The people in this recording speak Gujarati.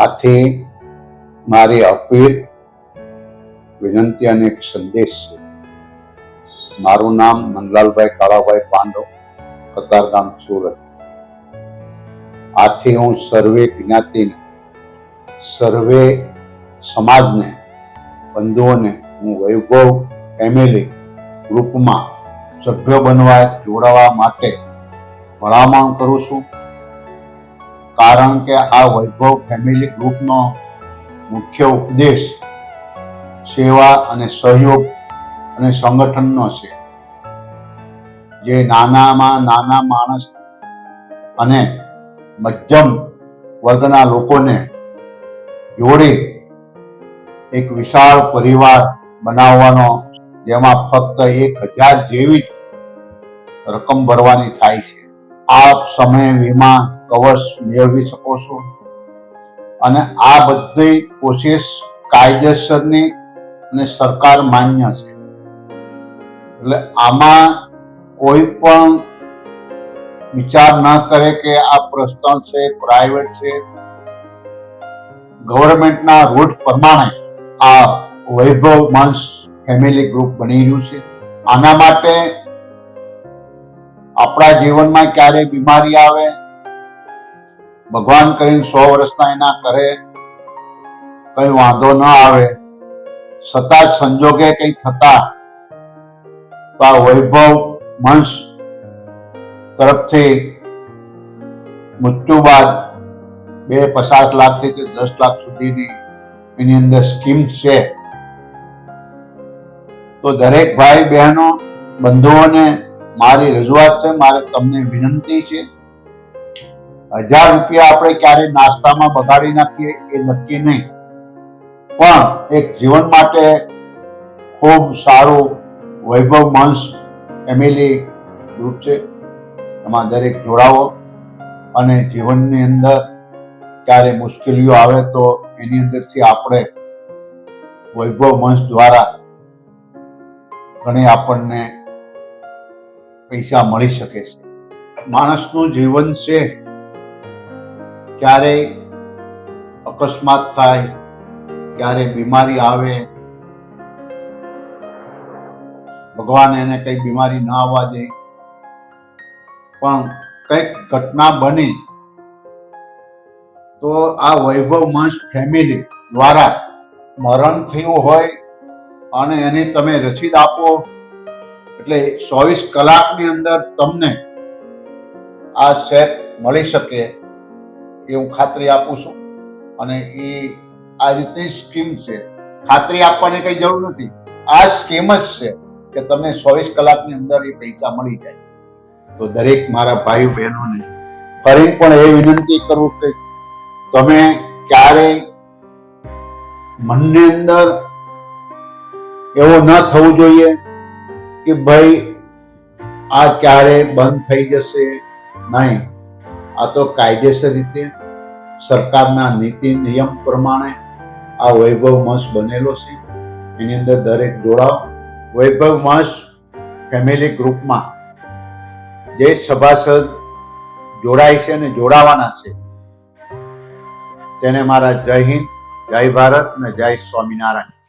આથી મારી અપીલ વિનંતી અને એક સંદેશ છે. મારું નામ નંદલાલભાઈ કાળાભાઈ પાંડવ કતારગામ સુરત. આથી હું સર્વે જ્ઞાતિને, સર્વે સમાજને, બંધુઓને, હું વૈભવ ફેમિલી ગ્રુપમાં સભ્ય બનવા, જોડાવા માટે ભલામણ કરું છું. કારણ કે આ વૈભવ ફેમિલી ગ્રુપનો મુખ્ય ઉપદેશ સેવા અને સહયોગ અને સંગઠનનો છે. જે નાનામાં નાના માણસ અને મધ્યમ વર્ગના લોકોને જોડે એક વિશાળ પરિવાર બનાવવાનો, જેમાં ફક્ત એક હજાર જેવી જ રકમ ભરવાની થાય છે. આપ સમય વીમા કવચ મેળવી શકો છો. અને આ બધી કોશિશ કાયદેસરની અને સરકાર માન્ય છે. એટલે આમાં કોઈ પણ વિચાર ન કરે કે આ પ્રસ્થાન છે પ્રાઇવેટ છે. ગવર્મેન્ટના રૂટ પ્રમાણે આ વૈભવ મંચ ફેમિલી ગ્રુપ બની રહ્યું છે. આના માટે આપણા જીવનમાં ક્યારે બીમારી આવે? ભગવાન કરીને સો વર્ષના એના કરે, કઈ વાંધો ન આવે. છતાં સંજોગે કઈ થતા. તો આ વૈભવ મંચ તરફથી મૃત્યુ બાદ બે પચાસ લાખથી તે દસ લાખ સુધીની એની અંદર સ્કીમ છે. તો દરેક ભાઈ બહેનો, બંધુઓને મારી રજૂઆત છે, મારે તમને વિનંતી છે. હજાર રૂપિયા આપણે ક્યારે નાસ્તામાં બગાડી નાખીએ એ નક્કી નહીં. પણ એક જીવન માટે ખૂબ સારું વૈભવ મંશ ફેમિલી ગ્રુપ છે. એમાં દરેક જોડાવો અને જીવનની અંદર ક્યારે મુશ્કેલીઓ આવે તો એની અંદરથી આપણે વૈભવ મંચ દ્વારા ઘણી આપણને પૈસા મળી શકે છે. માણસનું જીવન છે, ક્યારે અકસ્માત થાય, ક્યારે બીમારી આવે, ભગવાન એને કઈ બીમારી ના આવવા દે. પણ કંઈક ઘટના બની, તો આ વૈભવ મંચ ફેમિલી દ્વારા મરણ થયું હોય અને એની તમે રસીદ આપો એટલે ચોવીસ કલાકની અંદર તમને આ સેટ મળી શકે એ હું ખાતરી આપું છું. અને એ આ રીતની સ્કીમ છે. ખાતરી આપવાની કઈ જરૂર નથી. આ સ્કીમ જ છે કે તમને ચોવીસ કલાકની અંદર એ પૈસા મળી જાય. તો દરેક મારા ભાઈ બહેનોને ફરી પણ એ વિનંતી કરું કે તમે ક્યારેય મનની અંદર એવું ન થવું જોઈએ કે ભાઈ, આ ક્યારે બંધ થઈ જશે? નહીં. આ તો કાયદેસર રીતે સરકારના નીતિ નિયમ પ્રમાણે આ વૈભવ મંચ બનેલો છે. એની અંદર દરેક જોડાવ વૈભવ મંચ ફેમિલી ગ્રુપમાં જે સભાસદ જોડાય છે અને જોડાવાના છે, તેને મારા જય હિન્દ, જય ભારત અને જય સ્વામિનારાયણ.